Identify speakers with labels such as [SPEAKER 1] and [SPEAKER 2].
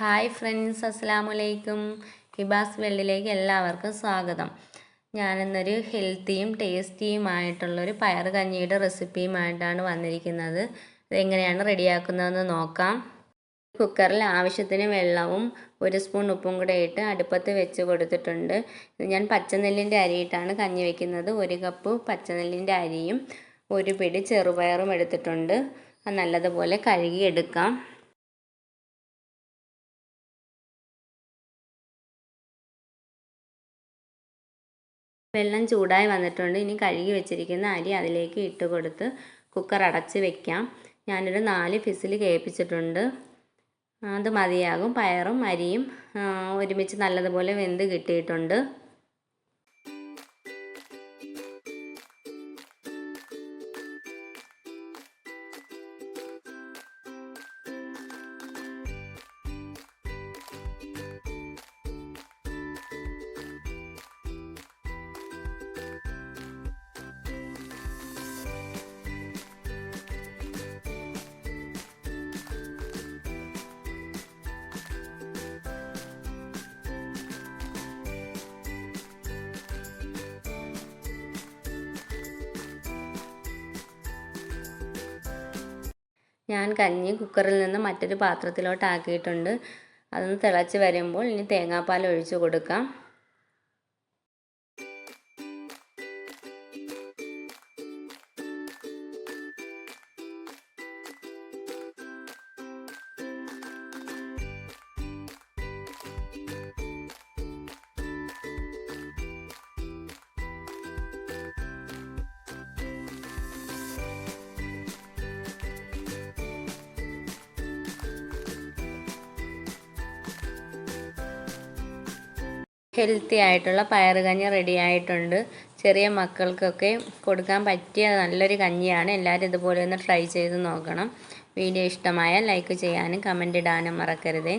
[SPEAKER 1] Hi friends അസ്സാം വലൈക്കും ഹിബാസ് വെള്ളിലേക്ക് എല്ലാവർക്കും സ്വാഗതം. ഞാനിന്നൊരു ഹെൽത്തിയും ടേസ്റ്റിയുമായിട്ടുള്ളൊരു പയർ കഞ്ഞിയുടെ റെസിപ്പിയുമായിട്ടാണ് വന്നിരിക്കുന്നത്. ഇതെങ്ങനെയാണ് റെഡിയാക്കുന്നതെന്ന് നോക്കാം. കുക്കറിൽ ആവശ്യത്തിന് വെള്ളവും ഒരു സ്പൂൺ ഉപ്പും കൂടെ ഇട്ട് അടുപ്പത്ത് വെച്ച് കൊടുത്തിട്ടുണ്ട്. ഞാൻ പച്ചനെല്ലിന്റെ അരിയിട്ടാണ് കഞ്ഞി വെക്കുന്നത്. ഒരു കപ്പ് പച്ചനെല്ലിന്റെ അരിയും ഒരു പിടി ചെറുപയറും എടുത്തിട്ടുണ്ട്. നല്ലതുപോലെ കഴുകിയെടുക്കാം. വെള്ളം ചൂടായി വന്നിട്ടുണ്ട്. ഇനി കഴുകി വെച്ചിരിക്കുന്ന അരി അതിലേക്ക് ഇട്ട് കൊടുത്ത് കുക്കർ അടച്ച് വെക്കാം. ഞാനൊരു നാല് ഫിസിൽ കേൾപ്പിച്ചിട്ടുണ്ട്. അത് മതിയാകും. പയറും അരിയും ഒരുമിച്ച് നല്ലതുപോലെ വെന്ത് കിട്ടിയിട്ടുണ്ട്. ഞാൻ കഞ്ഞി കുക്കറിൽ നിന്ന് മറ്റൊരു പാത്രത്തിലോട്ട് ആക്കിയിട്ടുണ്ട്. അതൊന്ന് തിളച്ച് വരുമ്പോൾ ഇനി തേങ്ങാപ്പാൽ ഒഴിച്ച് കൊടുക്കാം. ഹെൽത്തി ആയിട്ടുള്ള പയർ കഞ്ഞി റെഡി ആയിട്ടുണ്ട്. ചെറിയ മക്കൾക്കൊക്കെ കൊടുക്കാൻ പറ്റിയ നല്ലൊരു കഞ്ഞിയാണ്. എല്ലാവരും ഇതുപോലെ ഒന്ന് ട്രൈ ചെയ്ത് നോക്കണം. വീഡിയോ ഇഷ്ടമായാൽ ലൈക്ക് ചെയ്യാനും കമന്റ് ഇടാനും മറക്കരുതേ.